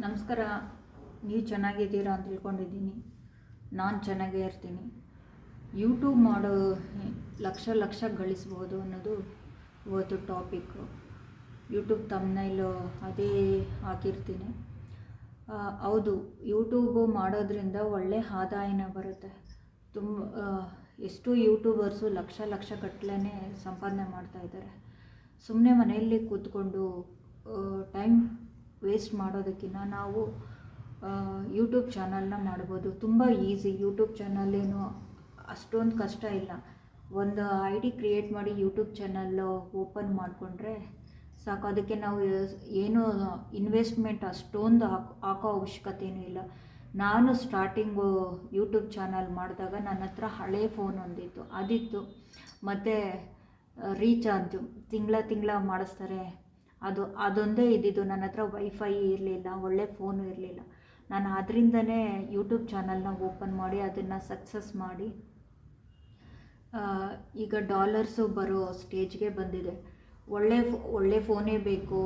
ನಮಸ್ಕಾರ. ನೀವು ಚೆನ್ನಾಗಿದ್ದೀರಾ ಅಂತ ತಿಳ್ಕೊಂಡಿದ್ದೀನಿ. ನಾನು ಚೆನ್ನಾಗೇ ಇರ್ತೀನಿ. ಯೂಟ್ಯೂಬ್ ಮಾಡೋ ಲಕ್ಷ ಲಕ್ಷ ಗಳಿಸ್ಬೋದು ಅನ್ನೋದು ಇವತ್ತು ಟಾಪಿಕ್ಕು ಯೂಟ್ಯೂಬ್ ತಮ್ಮನೈಲು ಅದೇ ಹಾಕಿರ್ತೀನಿ. ಹೌದು ಯೂಟ್ಯೂಬು ಮಾಡೋದ್ರಿಂದ ಒಳ್ಳೆ ಆದಾಯನ ಬರುತ್ತೆ. ತುಂಬ ಎಷ್ಟು ಯೂಟ್ಯೂಬರ್ಸು ಲಕ್ಷ ಲಕ್ಷ ಗಟ್ಟಲೆ ಸಂಪಾದನೆ ಮಾಡ್ತಾಯಿದ್ದಾರೆ ಸುಮ್ಮನೆ ಮನೆಯಲ್ಲಿ ಕೂತ್ಕೊಂಡು ಟೈಮ್ ವೇಸ್ಟ್ ಮಾಡೋದಕ್ಕಿಂತ ನಾವು ಯೂಟ್ಯೂಬ್ ಚಾನಲ್ನ ಮಾಡ್ಬೋದು. ತುಂಬ ಈಸಿ ಯೂಟ್ಯೂಬ್ ಚಾನಲ್ಲೇನು ಅಷ್ಟೊಂದು ಕಷ್ಟ ಇಲ್ಲ. ಒಂದು ಐ ಡಿ ಕ್ರಿಯೇಟ್ ಮಾಡಿ ಯೂಟ್ಯೂಬ್ ಚಾನಲ್ಲು ಓಪನ್ ಮಾಡಿಕೊಂಡ್ರೆ ಸಾಕು. ಅದಕ್ಕೆ ನಾವು ಏನು ಇನ್ವೆಸ್ಟ್ಮೆಂಟ್ ಅಷ್ಟೊಂದು ಹಾಕೋ ಹಾಕೋ ಅವಶ್ಯಕತೆಯೂ ಇಲ್ಲ. ನಾನು ಸ್ಟಾರ್ಟಿಂಗು ಯೂಟ್ಯೂಬ್ ಚಾನಲ್ ಮಾಡಿದಾಗ ನನ್ನ ಹತ್ರ ಹಳೆ ಫೋನ್ ಒಂದಿತ್ತು. ಅದಿತ್ತು. ಮತ್ತು ರೀಚಾರ್ಜು ತಿಂಗಳ ತಿಂಗಳ ಮಾಡಿಸ್ತಾರೆ. ಅದು, ಅದೊಂದೇ ಇದ್ದಿದ್ದು. ನನ್ನ ಹತ್ರ ವೈಫೈ ಇರಲಿಲ್ಲ, ಒಳ್ಳೆ ಫೋನು ಇರಲಿಲ್ಲ. ನಾನು ಅದರಿಂದನೇ ಯೂಟ್ಯೂಬ್ ಚಾನಲ್ನ ಓಪನ್ ಮಾಡಿ, ಅದನ್ನು ಸಕ್ಸಸ್ ಮಾಡಿ ಈಗ ಡಾಲರ್ಸು ಬರೋ ಸ್ಟೇಜ್ಗೆ ಬಂದಿದೆ. ಒಳ್ಳೆ ಒಳ್ಳೆ ಫೋನೇ ಬೇಕು.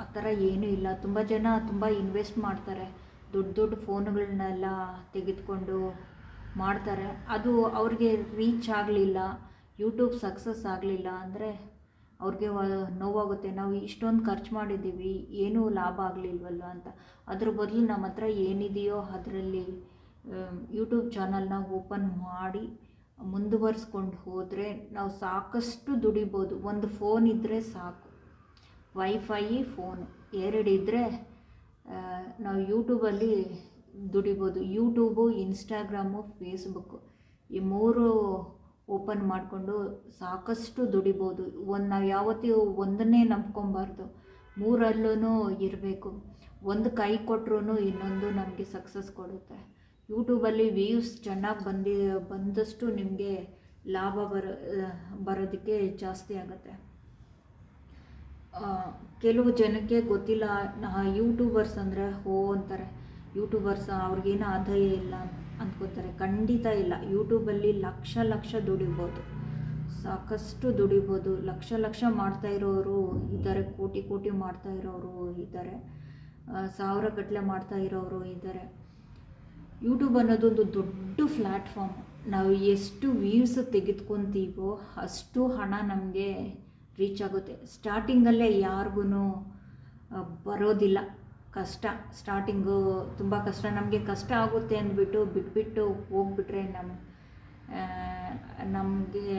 ಆ ಥರ ಏನೂ ಇಲ್ಲ. ತುಂಬ ಜನ ತುಂಬ ಇನ್ವೆಸ್ಟ್ ಮಾಡ್ತಾರೆ. ದೊಡ್ಡ ದೊಡ್ಡ ಫೋನುಗಳನ್ನೆಲ್ಲ ತೆಗೆದುಕೊಂಡು ಮಾಡ್ತಾರೆ. ಅದು ಅವ್ರಿಗೆ ರೀಚ್ ಆಗಲಿಲ್ಲ. ಯೂಟ್ಯೂಬ್ ಸಕ್ಸಸ್ ಆಗಲಿಲ್ಲ ಅಂದರೆ ಅವ್ರಿಗೆ ನೋವಾಗುತ್ತೆ. ನಾವು ಇಷ್ಟೊಂದು ಖರ್ಚು ಮಾಡಿದ್ದೀವಿ, ಏನೂ ಲಾಭ ಆಗಲಿಲ್ವಲ್ಲ ಅಂತ. ಅದ್ರ ಬದಲು ನಮ್ಮ ಹತ್ರ ಏನಿದೆಯೋ ಅದರಲ್ಲಿ ಯೂಟ್ಯೂಬ್ ಚಾನಲ್ನ ಓಪನ್ ಮಾಡಿ ಮುಂದುವರಿಸ್ಕೊಂಡು ಹೋದರೆ ನಾವು ಸಾಕಷ್ಟು ದುಡಿಬೋದು. ಒಂದು ಫೋನ್ ಇದ್ದರೆ ಸಾಕು. ವೈಫೈ ಫೋನು ಎರಡಿದ್ರೆ ಇದ್ದರೆ ನಾವು ಯೂಟ್ಯೂಬಲ್ಲಿ ದುಡಿಬೋದು. ಯೂಟ್ಯೂಬು ಇನ್ಸ್ಟಾಗ್ರಾಮು ಫೇಸ್ಬುಕ್ಕು ಈ ಮೂರು ಓಪನ್ ಮಾಡಿಕೊಂಡು ಸಾಕಷ್ಟು ದುಡಿಬೋದು. ಒಂದು ನಾವು ಯಾವತ್ತೂ ಒಂದನ್ನೇ ನಂಬ್ಕೊಬಾರ್ದು. ಮೂರಲ್ಲೂ ಇರಬೇಕು. ಒಂದು ಕೈ ಕೊಟ್ರೂ ಇನ್ನೊಂದು ನಮಗೆ ಸಕ್ಸಸ್ ಕೊಡುತ್ತೆ. ಯೂಟ್ಯೂಬಲ್ಲಿ ವ್ಯೂಸ್ ಚೆನ್ನಾಗಿ ಬಂದಿ, ಬಂದಷ್ಟು ನಿಮಗೆ ಲಾಭ ಬರೋ, ಬರೋದಕ್ಕೆ ಜಾಸ್ತಿ ಆಗುತ್ತೆ. ಕೆಲವು ಜನಕ್ಕೆ ಗೊತ್ತಿಲ್ಲ ಯೂಟ್ಯೂಬರ್ಸ್ ಅಂದರೆ ಹೋ ಅಂತಾರೆ. ಯೂಟ್ಯೂಬರ್ಸ್ ಅವ್ರಿಗೇನು ಆದಾಯ ಇಲ್ಲ ಅಂದ್ಕೋತಾರೆ ಖಂಡಿತ ಇಲ್ಲ. ಯೂಟ್ಯೂಬಲ್ಲಿ ಲಕ್ಷ ಲಕ್ಷ ದುಡಿಬೋದು. ಸಾಕಷ್ಟು ದುಡಿಬೋದು. ಲಕ್ಷ ಲಕ್ಷ ಮಾಡ್ತಾ ಇರೋರು ಇದ್ದಾರೆ. ಕೋಟಿ ಕೋಟಿ ಮಾಡ್ತಾ ಇರೋರು ಇದ್ದಾರೆ. ಸಾವಿರ ಗಟ್ಟಲೆ ಮಾಡ್ತಾ ಇರೋರು ಇದ್ದಾರೆ. ಯೂಟ್ಯೂಬ್ ಅನ್ನೋದೊಂದು ದೊಡ್ಡ ಪ್ಲ್ಯಾಟ್ಫಾರ್ಮ್ ನಾವು ಎಷ್ಟು ವ್ಯೂಸ್ ತೆಗೆದುಕೊಂತೀವೋ ಅಷ್ಟು ಹಣ ನಮಗೆ ರೀಚ್ ಆಗುತ್ತೆ. ಸ್ಟಾರ್ಟಿಂಗಲ್ಲೇ ಯಾರಿಗೂ ಬರೋದಿಲ್ಲ. ಕಷ್ಟ ಸ್ಟಾರ್ಟಿಂಗು ತುಂಬ ಕಷ್ಟ. ನಮಗೆ ಕಷ್ಟ ಆಗುತ್ತೆ ಅಂದ್ಬಿಟ್ಟು ಬಿಟ್ಬಿಟ್ಟು ಹೋಗ್ಬಿಟ್ರೆ ನಮ್ಮ ನಮಗೆ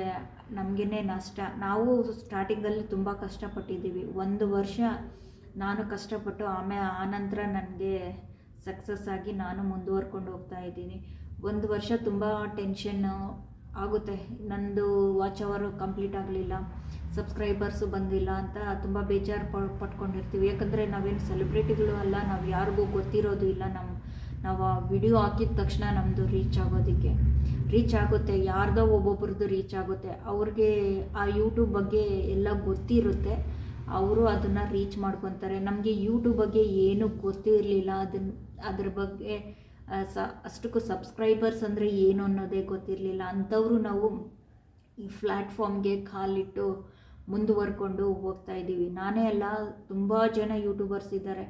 ನಮಗೇ ನಷ್ಟ. ನಾವು ಸ್ಟಾರ್ಟಿಂಗಲ್ಲಿ ತುಂಬ ಕಷ್ಟಪಟ್ಟಿದ್ದೀವಿ. ಒಂದು ವರ್ಷ ನಾನು ಕಷ್ಟಪಟ್ಟು ಆಮೇಲೆ ಆನಂತರ ನನಗೆ ಸಕ್ಸಸ್ ಆಗಿ ನಾನು ಮುಂದುವರ್ಕೊಂಡು ಹೋಗ್ತಾ ಇದ್ದೀನಿ. ಒಂದು ವರ್ಷ ತುಂಬ ಟೆನ್ಷನ್ನು ಆಗುತ್ತೆ. ನಂದು ವಾಚ್ ಅವರು ಕಂಪ್ಲೀಟ್ ಆಗಲಿಲ್ಲ. ಸಬ್ಸ್ಕ್ರೈಬರ್ಸು ಬಂದಿಲ್ಲ ಅಂತ ತುಂಬ ಬೇಜಾರು ಪಟ್ಕೊಂಡಿರ್ತೀವಿ. ಯಾಕಂದರೆ ನಾವೇನು ಸೆಲೆಬ್ರಿಟಿಗಳು ಅಲ್ಲ, ನಾವು ಯಾರಿಗೂ ಗೊತ್ತಿರೋದು ಇಲ್ಲ ನಮ್ಮ ನಾವು ಆ ವಿಡಿಯೋ ಹಾಕಿದ ತಕ್ಷಣ ನಮ್ಮದು ರೀಚ್ ಆಗೋದಕ್ಕೆ. ರೀಚ್ ಆಗುತ್ತೆ, ಯಾರ್ದೋ ಒಬ್ಬೊಬ್ರದ್ದು ರೀಚ್ ಆಗುತ್ತೆ. ಅವ್ರಿಗೆ ಆ ಯೂಟ್ಯೂಬ್ ಬಗ್ಗೆ ಎಲ್ಲ ಗೊತ್ತಿರುತ್ತೆ. ಅವರು ಅದನ್ನು ರೀಚ್ ಮಾಡ್ಕೊತಾರೆ. ನಮಗೆ ಯೂಟ್ಯೂಬ್ ಬಗ್ಗೆ ಏನೂ ಗೊತ್ತಿರಲಿಲ್ಲ. ಅದನ್ನು ಅದ್ರ ಬಗ್ಗೆ ಸ, ಅಷ್ಟಕ್ಕೂ ಸಬ್ಸ್ಕ್ರೈಬರ್ಸ್ ಅಂದರೆ ಏನು ಅನ್ನೋದೇ ಗೊತ್ತಿರಲಿಲ್ಲ. ಅಂಥವರು ನಾವು ಈ ಪ್ಲ್ಯಾಟ್ಫಾರ್ಮ್ಗೆ ಕಾಲಿಟ್ಟು ಮುಂದುವರ್ಕೊಂಡು ಹೋಗ್ತಾ ಇದ್ದೀವಿ. ನಾನೇ ಅಲ್ಲ, ತುಂಬ ಜನ ಯೂಟ್ಯೂಬರ್ಸ್ ಇದ್ದಾರೆ.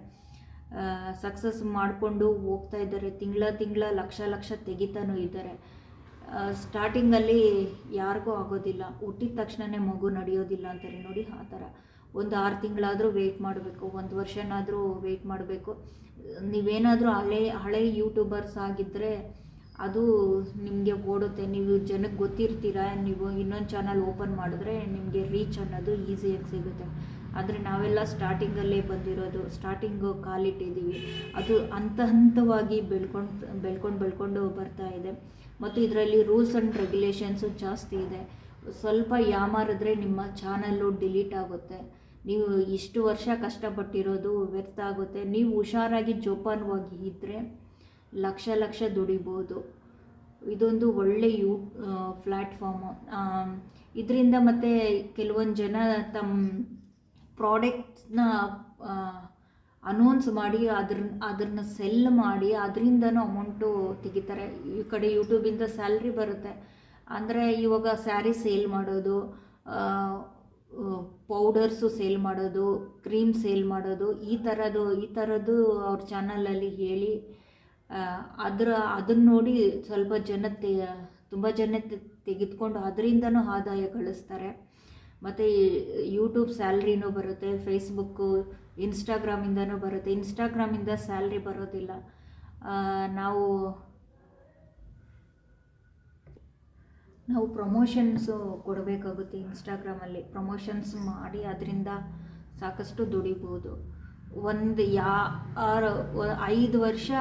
ಸಕ್ಸಸ್ ಮಾಡಿಕೊಂಡು ಹೋಗ್ತಾ ಇದ್ದಾರೆ. ತಿಂಗಳ ತಿಂಗಳ ಲಕ್ಷ ಲಕ್ಷ ತೆಗಿತಾನೂ ಇದ್ದಾರೆ. ಸ್ಟಾರ್ಟಿಂಗಲ್ಲಿ ಯಾರಿಗೂ ಆಗೋದಿಲ್ಲ. ಹುಟ್ಟಿದ ತಕ್ಷಣವೇ ಮಗು ನಡೆಯೋದಿಲ್ಲ ಅಂತಾರೆ. ನೋಡಿ, ಆ ಥರ. ಒಂದು ಆರು ತಿಂಗಳಾದರೂ ವೆಯ್ಟ್ ಮಾಡಬೇಕು, ಒಂದು ವರ್ಷನಾದರೂ ವೆಯ್ಟ್ ಮಾಡಬೇಕು. ನೀವೇನಾದರೂ ಹಳೆ ಹಳೆ ಯೂಟ್ಯೂಬರ್ಸ್ ಆಗಿದ್ದರೆ ಅದು ನಿಮಗೆ ಓಡುತ್ತೆ. ನೀವು ಜನಕ್ಕೆ ಗೊತ್ತಿರ್ತೀರ, ನೀವು ಇನ್ನೊಂದು ಚಾನಲ್ ಓಪನ್ ಮಾಡಿದ್ರೆ ನಿಮಗೆ ರೀಚ್ ಅನ್ನೋದು ಈಸಿಯಾಗಿ ಸಿಗುತ್ತೆ. ಆದರೆ ನಾವೆಲ್ಲ ಸ್ಟಾರ್ಟಿಂಗಲ್ಲೇ ಬಂದಿರೋದು ಸ್ಟಾರ್ಟಿಂಗು ಕಾಲಿಟ್ಟಿದ್ದೀವಿ. ಅದು ಹಂತ ಹಂತವಾಗಿ ಬೆಳ್ಕೊಂಡು ಬೆಳ್ಕೊಂಡು ಬೆಳ್ಕೊಂಡು ಬರ್ತಾ ಇದೆ. ಮತ್ತು ಇದರಲ್ಲಿ ರೂಲ್ಸ್ ಆ್ಯಂಡ್ ರೆಗ್ಯುಲೇಷನ್ಸು ಜಾಸ್ತಿ ಇದೆ. ಸ್ವಲ್ಪ ಯಾಮಾರಿದ್ರೆ ನಿಮ್ಮ ಚಾನಲ್ಲು ಡಿಲೀಟ್ ಆಗುತ್ತೆ. ನೀವು ಇಷ್ಟು ವರ್ಷ ಕಷ್ಟಪಟ್ಟಿರೋದು ವ್ಯರ್ಥ ಆಗುತ್ತೆ ನೀವು ಹುಷಾರಾಗಿ ಜೋಪಾನವಾಗಿ ಇದ್ದರೆ ಲಕ್ಷ ಲಕ್ಷ ದುಡಿಬೋದು. ಇದೊಂದು ಒಳ್ಳೆ ಯೂ ಪ್ಲ್ಯಾಟ್ಫಾರ್ಮು ಇದರಿಂದ ಮತ್ತು ಕೆಲವೊಂದು ಜನ ತಮ್ಮ ಪ್ರಾಡಕ್ಟ್ಸ್ನ ಅನೌನ್ಸ್ ಮಾಡಿ ಅದ್ರ ಅದನ್ನು ಸೆಲ್ ಮಾಡಿ ಅದರಿಂದನೂ ಅಮೌಂಟು ತೆಗಿತಾರೆ. ಈ ಕಡೆ ಯೂಟ್ಯೂಬಿಂದ ಸ್ಯಾಲ್ರಿ ಬರುತ್ತೆ. ಅಂದರೆ ಇವಾಗ ಸ್ಯಾರಿ ಸೇಲ್ ಮಾಡೋದು ಪೌಡರ್ಸು ಸೇಲ್ ಮಾಡೋದು, ಕ್ರೀಮ್ ಸೇಲ್ ಮಾಡೋದು, ಈ ಥರದ್ದು ಈ ಥರದ್ದು ಅವ್ರ ಚಾನಲಲ್ಲಿ ಹೇಳಿ ಅದರ, ಅದನ್ನು ನೋಡಿ ಸ್ವಲ್ಪ ಜನ ತುಂಬ ಜನ ತೆಗೆದುಕೊಂಡು ಅದರಿಂದನೂ ಆದಾಯ ಗಳಿಸ್ತಾರೆ. ಮತ್ತು ಯೂಟ್ಯೂಬ್ ಸ್ಯಾಲ್ರಿನೂ ಬರುತ್ತೆ, ಫೇಸ್ಬುಕ್ಕು, ಇನ್ಸ್ಟಾಗ್ರಾಮಿಂದನೂ ಬರುತ್ತೆ. ಇನ್ಸ್ಟಾಗ್ರಾಮಿಂದ ಸ್ಯಾಲ್ರಿ ಬರೋದಿಲ್ಲ. ನಾವು ನಾವು ಪ್ರಮೋಷನ್ಸು ಕೊಡಬೇಕಾಗುತ್ತೆ ಇನ್ಸ್ಟಾಗ್ರಾಮಲ್ಲಿ ಪ್ರಮೋಷನ್ಸ್ ಮಾಡಿ ಅದರಿಂದ ಸಾಕಷ್ಟು ದುಡಿಬೋದು. ಒಂದು ಯಾ ಐದು ವರ್ಷ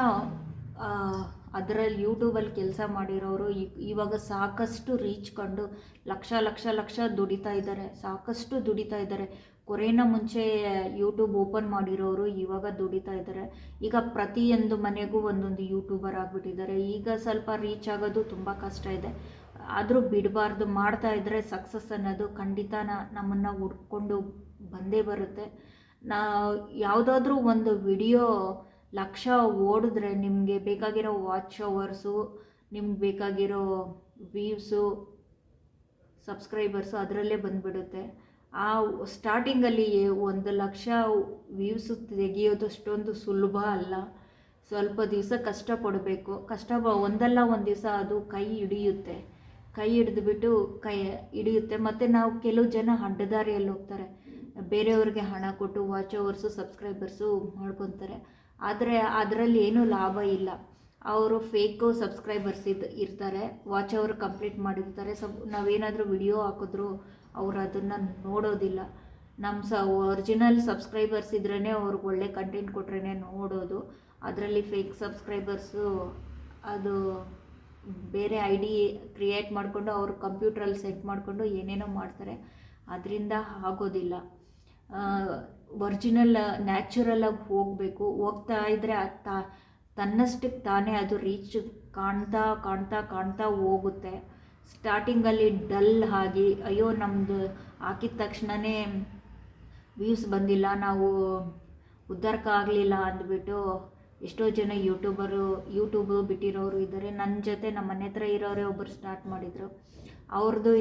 ಅದರಲ್ಲಿ ಯೂಟ್ಯೂಬಲ್ಲಿ ಕೆಲಸ ಮಾಡಿರೋರು ಇವಾಗ ಸಾಕಷ್ಟು ರೀಚ್ ಕಂಡು ಲಕ್ಷ ಲಕ್ಷ ಲಕ್ಷ ದುಡಿತಾ ಇದ್ದಾರೆ. ಸಾಕಷ್ಟು ದುಡಿತಾ ಇದ್ದಾರೆ. ಕೊರೋನಾ ಮುಂಚೆ ಯೂಟ್ಯೂಬ್ ಓಪನ್ ಮಾಡಿರೋರು ಇವಾಗ ದುಡಿತಾ ಇದ್ದಾರೆ. ಈಗ ಪ್ರತಿಯೊಂದು ಮನೆಗೂ ಒಂದೊಂದು ಯೂಟ್ಯೂಬರ್ ಆಗಿಬಿಟ್ಟಿದ್ದಾರೆ. ಈಗ ಸ್ವಲ್ಪ ರೀಚ್ ಆಗೋದು ತುಂಬ ಕಷ್ಟ ಇದೆ. ಆದರೂ ಬಿಡಬಾರ್ದು ಮಾಡ್ತಾ ಇದ್ದರೆ ಸಕ್ಸಸ್ ಅನ್ನೋದು ಖಂಡಿತ ನಮ್ಮನ್ನು ಹುಡ್ಕೊಂಡು ಬಂದೇ ಬರುತ್ತೆ. ನಾ ಯಾವುದಾದ್ರೂ ಒಂದು ವಿಡಿಯೋ ಲಕ್ಷ ಓಡಿದ್ರೆ ನಿಮಗೆ ಬೇಕಾಗಿರೋ ವಾಚ್ ಅವರ್ಸು ನಿಮ್ಗೆ ಬೇಕಾಗಿರೋ ವ್ಯೂಸು ಸಬ್ಸ್ಕ್ರೈಬರ್ಸು ಅದರಲ್ಲೇ ಬಂದುಬಿಡುತ್ತೆ. ಆ ಸ್ಟಾರ್ಟಿಂಗಲ್ಲಿ ಒಂದು ಲಕ್ಷ ವ್ಯೂಸ್ ತೆಗೆಯೋದು ಅಷ್ಟೊಂದು ಸುಲಭ ಅಲ್ಲ. ಸ್ವಲ್ಪ ದಿವಸ ಕಷ್ಟಪಡಬೇಕು. ಕಷ್ಟ ಒಂದಲ್ಲ ಒಂದು ದಿವಸ ಅದು ಕೈ ಹಿಡಿಯುತ್ತೆ. ಕೈ ಹಿಡಿದುಬಿಟ್ಟು ಕೈ ಹಿಡಿಯುತ್ತೆ. ಮತ್ತು ನಾವು ಕೆಲವು ಜನ ಅಡ್ಡದಾರಿಯಲ್ಲಿ ಹೋಗ್ತಾರೆ. ಬೇರೆಯವ್ರಿಗೆ ಹಣ ಕೊಟ್ಟು ವಾಚ್ ಅವರ್ಸು ಸಬ್ಸ್ಕ್ರೈಬರ್ಸು ಮಾಡ್ಕೊತಾರೆ. ಆದರೆ ಅದರಲ್ಲಿ ಏನೂ ಲಾಭ ಇಲ್ಲ. ಅವರು ಫೇಕು ಸಬ್ಸ್ಕ್ರೈಬರ್ಸ್ ಇದು, ಇರ್ತಾರೆ. ವಾಚ್ ಅವರು ಕಂಪ್ಲೀಟ್ ಮಾಡಿರ್ತಾರೆ. ಸಬ್ ನಾವೇನಾದರೂ ವಿಡಿಯೋ ಹಾಕಿದ್ರು ಅವ್ರು ಅದನ್ನು ನೋಡೋದಿಲ್ಲ. ನಮ್ಮ ಸ ಒರಿಜಿನಲ್ ಸಬ್ಸ್ಕ್ರೈಬರ್ಸ್ ಇದ್ರೇ ಅವ್ರಿಗೆ ಒಳ್ಳೆ ಕಂಟೆಂಟ್ ಕೊಟ್ರೇ ನೋಡೋದು. ಅದರಲ್ಲಿ ಫೇಕ್ ಸಬ್ಸ್ಕ್ರೈಬರ್ಸು ಅದು ಬೇರೆ ಐ ಡಿ ಕ್ರಿಯೇಟ್ ಮಾಡಿಕೊಂಡು ಅವರು ಕಂಪ್ಯೂಟ್ರಲ್ಲಿ ಸೆಟ್ ಮಾಡಿಕೊಂಡು ಏನೇನೋ ಮಾಡ್ತಾರೆ. ಅದರಿಂದ ಆಗೋದಿಲ್ಲ. ಒರ್ಜಿನಲ್ ನ್ಯಾಚುರಲಾಗಿ ಹೋಗಬೇಕು. ಹೋಗ್ತಾ ಇದ್ದರೆ ತಾ, ತನ್ನಷ್ಟಕ್ಕೆ ತಾನೇ ಅದು ರೀಚ್ ಕಾಣ್ತಾ ಕಾಣ್ತಾ ಕಾಣ್ತಾ ಹೋಗುತ್ತೆ. ಸ್ಟಾರ್ಟಿಂಗಲ್ಲಿ ಡಲ್ ಆಗಿ, ಅಯ್ಯೋ ನಮ್ಮದು ಹಾಕಿದ ತಕ್ಷಣವೇ ವ್ಯೂಸ್ ಬಂದಿಲ್ಲ. ನಾವು ಉದ್ಧಾರಕ ಆಗಲಿಲ್ಲ ಅಂದ್ಬಿಟ್ಟು ಎಷ್ಟೋ ಜನ ಯೂಟ್ಯೂಬರು, ಯೂಟ್ಯೂಬು ಬಿಟ್ಟಿರೋರು ಇದ್ದಾರೆ. ನನ್ನ ಜೊತೆ ನಮ್ಮ ಮನೆ ಹತ್ರ ಇರೋರೇ ಒಬ್ಬರು ಸ್ಟಾರ್ಟ್ ಮಾಡಿದರು. ಅವ್ರದ್ದು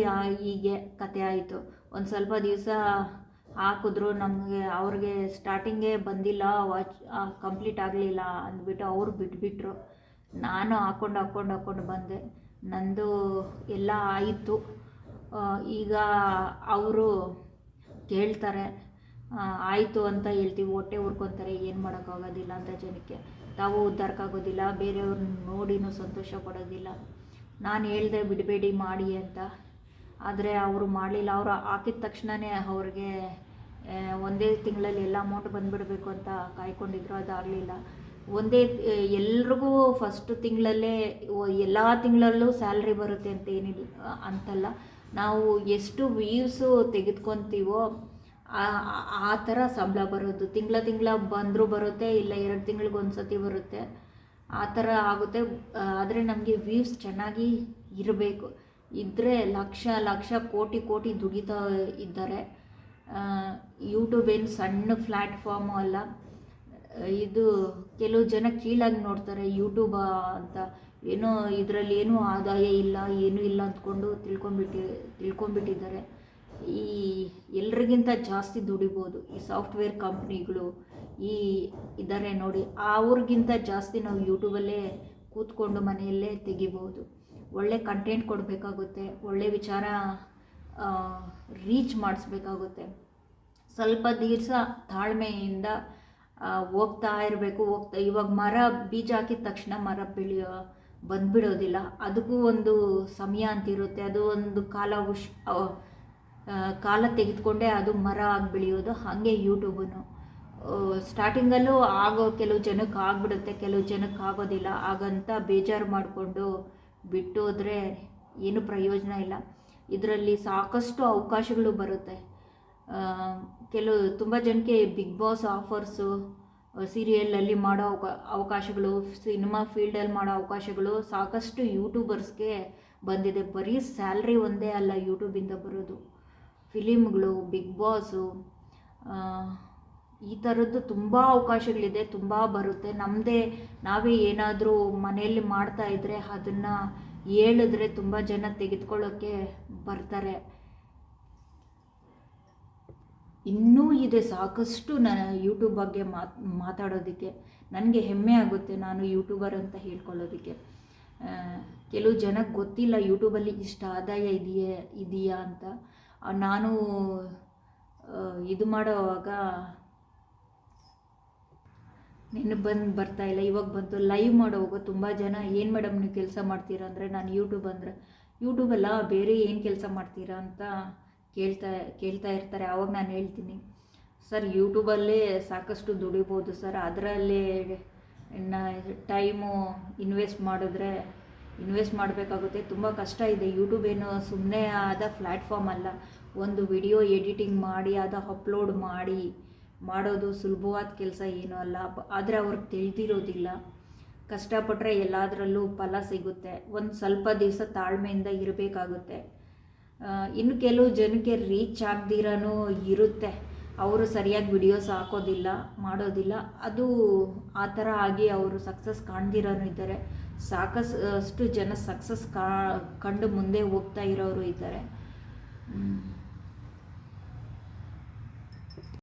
ಹೀಗೆ ಕತೆ ಆಯಿತು. ಒಂದು ಸ್ವಲ್ಪ ದಿವಸ ಹಾಕಿದ್ರು, ನಮಗೆ ಅವ್ರಿಗೆ ಸ್ಟಾರ್ಟಿಂಗೇ ಬಂದಿಲ್ಲ ವಾಚ್ ಕಂಪ್ಲೀಟ್ ಆಗಲಿಲ್ಲ ಅಂದ್ಬಿಟ್ಟು ಅವ್ರು ಬಿಟ್ಬಿಟ್ರು. ನಾನು ಹಾಕ್ಕೊಂಡು ಹಾಕ್ಕೊಂಡು ಹಾಕ್ಕೊಂಡು ಬಂದೆ. ನಂದು ಎಲ್ಲ ಆಯಿತು. ಈಗ ಅವರು ಕೇಳ್ತಾರೆ ಆಯಿತು ಅಂತ ಹೇಳ್ತೀವಿ. ಹೊಟ್ಟೆ ಹುರ್ಕೊತಾರೆ ಏನು ಮಾಡೋಕ್ಕಾಗೋದಿಲ್ಲ ಅಂತ ಜನಕ್ಕೆ. ತಾವು ಉದ್ಧಾರಕ್ಕಾಗೋದಿಲ್ಲ, ಬೇರೆಯವ್ರನ್ನ ನೋಡಿನೂ ಸಂತೋಷ ಪಡೋದಿಲ್ಲ. ನಾನು ಹೇಳಿದೆ ಬಿಡಬೇಡಿ ಮಾಡಿ ಅಂತ. ಆದರೆ ಅವರು ಮಾಡಲಿಲ್ಲ. ಅವರು ಹಾಕಿದ ತಕ್ಷಣವೇ ಅವ್ರಿಗೆ ಒಂದೇ ತಿಂಗಳಲ್ಲಿ ಎಲ್ಲ ಅಮೌಂಟ್ ಬಂದುಬಿಡಬೇಕು ಅಂತ ಕಾಯ್ಕೊಂಡಿದ್ರು. ಅದಾಗಲಿಲ್ಲ ಒಂದೇ ಎಲ್ರಿಗೂ ಫಸ್ಟ್ ತಿಂಗಳಲ್ಲೇ ಎಲ್ಲ ತಿಂಗಳಲ್ಲೂ ಸ್ಯಾಲ್ರಿ ಬರುತ್ತೆ ಅಂತ ಏನಿಲ್ಲ, ಅಂತಲ್ಲ. ನಾವು ಎಷ್ಟು ವ್ಯೂಸು ತೆಗೆದುಕೊತೀವೋ ಆ- ಥರ ಸಂಬಳ ಬರೋದು. ತಿಂಗಳ ತಿಂಗಳ ಬಂದರೂ ಬರುತ್ತೆ, ಇಲ್ಲ ಎರಡು ತಿಂಗಳಿಗೆ ಒಂದು ಸತಿ ಬರುತ್ತೆ. ಆ ಥರ ಆಗುತ್ತೆ. ಆದರೆ ನಮಗೆ ವ್ಯೂಸ್ ಚೆನ್ನಾಗಿ ಇರಬೇಕು. ಇದ್ದರೆ ಲಕ್ಷ ಲಕ್ಷ, ಕೋಟಿ ಕೋಟಿ ದುಡಿತಾ ಇದ್ದಾರೆ. ಯೂಟ್ಯೂಬ್ ಏನು ಸಣ್ಣ ಪ್ಲ್ಯಾಟ್ಫಾರ್ಮು ಅಲ್ಲ. ಇದು ಕೆಲವು ಜನ ಕೀಳಾಗಿ ನೋಡ್ತಾರೆ ಯೂಟ್ಯೂಬ ಅಂತ. ಏನೋ ಇದರಲ್ಲಿ ಏನೂ ಆದಾಯ ಇಲ್ಲ, ಏನೂ ಇಲ್ಲ ಅಂದ್ಕೊಂಡು ತಿಳ್ಕೊಂಬಿಟ್ಟಿ ತಿಳ್ಕೊಂಬಿಟ್ಟಿದ್ದಾರೆ ಈ ಎಲ್ರಿಗಿಂತ ಜಾಸ್ತಿ ದುಡಿಬೋದು ಈ ಸಾಫ್ಟ್ವೇರ್ ಕಂಪ್ನಿಗಳು ಈ ಇದ್ದಾರೆ ನೋಡಿ ಅವ್ರಿಗಿಂತ ಜಾಸ್ತಿ ನಾವು ಯೂಟ್ಯೂಬಲ್ಲೇ ಕೂತ್ಕೊಂಡು ಮನೆಯಲ್ಲೇ ತೆಗಿಬೋದು. ಒಳ್ಳೆ ಕಂಟೆಂಟ್ ಕೊಡಬೇಕಾಗುತ್ತೆ ಒಳ್ಳೆ ವಿಚಾರ ರೀಚ್ ಮಾಡಿಸ್ಬೇಕಾಗುತ್ತೆ. ಸ್ವಲ್ಪ ದಿವಸ ತಾಳ್ಮೆಯಿಂದ ಹೋಗ್ತಾ ಇರಬೇಕು ಹೋಗ್ತಾ ಇವಾಗ ಮರ ಬೀಜ ಹಾಕಿದ ತಕ್ಷಣ ಮರ ಬೆಳೆಯೋ ಬಂದ್ಬಿಡೋದಿಲ್ಲ. ಅದಕ್ಕೂ ಒಂದು ಸಮಯ ಅಂತಿರುತ್ತೆ ಅದು ಒಂದು ಕಾಲ ಆ, ಕಾಲ ತೆಗೆದುಕೊಂಡೆ ಅದು ಮರ ಆಗಿ ಬೆಳೆಯೋದು ಹಾಗೆ ಯೂಟ್ಯೂಬನ್ನು. ಸ್ಟಾರ್ಟಿಂಗಲ್ಲೂ ಆಗೋ ಕೆಲವು ಜನಕ್ಕೆ ಆಗ್ಬಿಡುತ್ತೆ, ಕೆಲವು ಜನಕ್ಕೆ ಆಗೋದಿಲ್ಲ. ಹಾಗಂತ ಬೇಜಾರು ಮಾಡಿಕೊಂಡು ಬಿಟ್ಟು ಹೋದರೆ ಏನು ಪ್ರಯೋಜನ ಇಲ್ಲ. ಇದರಲ್ಲಿ ಸಾಕಷ್ಟು ಅವಕಾಶಗಳು ಬರುತ್ತೆ. ಕೆಲವು ತುಂಬ ಜನಕ್ಕೆ ಬಿಗ್ ಬಾಸ್ ಆಫರ್ಸು ಸೀರಿಯಲಲ್ಲಿ ಮಾಡೋ ಅವಕಾ, ಅವಕಾಶಗಳು ಸಿನಿಮಾ ಫೀಲ್ಡಲ್ಲಿ ಮಾಡೋ ಅವಕಾಶಗಳು ಸಾಕಷ್ಟು ಯೂಟ್ಯೂಬರ್ಸ್ಗೆ ಬಂದಿದೆ. ಬರೀ ಸ್ಯಾಲ್ರಿ ಒಂದೇ ಅಲ್ಲ ಯೂಟ್ಯೂಬಿಂದ ಬರೋದು. ಫಿಲಿಮ್ಗಳು, ಬಿಗ್ ಬಾಸು ಈ ಥರದ್ದು ತುಂಬ ಅವಕಾಶಗಳಿದೆ, ತುಂಬ ಬರುತ್ತೆ. ನಮ್ಮದೇ ನಾವೇ ಏನಾದರೂ ಮನೆಯಲ್ಲಿ ಮಾಡ್ತಾ ಇದ್ದರೆ ಅದನ್ನು ಹೇಳಿದ್ರೆ ತುಂಬ ಜನ ತೆಗೆದುಕೊಳ್ಳೋಕ್ಕೆ ಬರ್ತಾರೆ. ಇನ್ನೂ ಇದೆ ಸಾಕಷ್ಟು ನ ಯೂಟ್ಯೂಬ್ ಬಗ್ಗೆ ಮಾತು, ಮಾತಾಡೋದಕ್ಕೆ. ನನಗೆ ಹೆಮ್ಮೆ ಆಗುತ್ತೆ ನಾನು ಯೂಟ್ಯೂಬರ್ ಅಂತ ಹೇಳ್ಕೊಳ್ಳೋದಕ್ಕೆ. ಕೆಲವು ಜನಕ್ಕೆ ಗೊತ್ತಿಲ್ಲ ಯೂಟ್ಯೂಬಲ್ಲಿ ಇಷ್ಟು ಆದಾಯ ಇದೆಯೇ, ಇದೆಯಾ ಅಂತ. ನಾನು ಇದು ಮಾಡೋವಾಗ ನೆನಪು ಬಂದು ಬರ್ತಾ ಇಲ್ಲ. ಇವಾಗ ಬಂತು. ಲೈವ್ ಮಾಡೋವಾಗ ತುಂಬ ಜನ, ಏನು ಮೇಡಮ್ ನೀವು ಕೆಲಸ ಮಾಡ್ತೀರಾ? ಅಂದರೆ ನಾನು ಯೂಟ್ಯೂಬ್ ಅಂದರೆ ಯೂಟ್ಯೂಬಲ್ಲ ಬೇರೆ ಏನು ಕೆಲಸ ಮಾಡ್ತೀರಾ? ಅಂತ ಕೇಳ್ತಾ ಕೇಳ್ತಾ ಇರ್ತಾರೆ. ಆವಾಗ ನಾನು ಹೇಳ್ತೀನಿ. ಸರ್ ಯೂಟ್ಯೂಬಲ್ಲೇ ಸಾಕಷ್ಟು ದುಡಿಬೋದು ಸರ್. ಅದರಲ್ಲೇ ಟೈಮು ಇನ್ವೆಸ್ಟ್ ಮಾಡಿದ್ರೆ ಇನ್ವೆಸ್ಟ್ ಮಾಡಬೇಕಾಗುತ್ತೆ. ತುಂಬ ಕಷ್ಟ ಇದೆ. ಯೂಟ್ಯೂಬ್ ಏನು ಸುಮ್ಮನೆ ಆದ ಪ್ಲ್ಯಾಟ್ಫಾರ್ಮ್ ಅಲ್ಲ. ಒಂದು ವಿಡಿಯೋ ಎಡಿಟಿಂಗ್ ಮಾಡಿ, ಅದು ಅಪ್ಲೋಡ್ ಮಾಡಿ, ಮಾಡೋದು ಸುಲಭವಾದ ಕೆಲಸ ಏನೂ ಅಲ್ಲ. ಆದರೆ ಅವ್ರಿಗೆ ತಿಳಿದಿರೋದಿಲ್ಲ. ಕಷ್ಟಪಟ್ಟರೆ ಎಲ್ಲದರಲ್ಲೂ ಫಲ ಸಿಗುತ್ತೆ. ಒಂದು ಸ್ವಲ್ಪ ದಿವಸ ತಾಳ್ಮೆಯಿಂದ ಇರಬೇಕಾಗುತ್ತೆ. ಇನ್ನು ಕೆಲವು ಜನಕ್ಕೆ ರೀಚ್ ಆಗ್ದಿರನೂ ಇರುತ್ತೆ. ಅವರು ಸರಿಯಾಗಿ ವಿಡಿಯೋಸ್ ಹಾಕೋದಿಲ್ಲ, ಮಾಡೋದಿಲ್ಲ. ಅದು ಆ ಥರ ಆಗಿ ಅವರು ಸಕ್ಸಸ್ ಕಾಣ್ದಿರೋನು ಇದ್ದಾರೆ. ಸಾಕಷ್ಟು ಜನ ಸಕ್ಸಸ್ ಕಂಡು ಮುಂದೆ ಹೋಗ್ತಾ ಇರೋರು ಇದ್ದಾರೆ.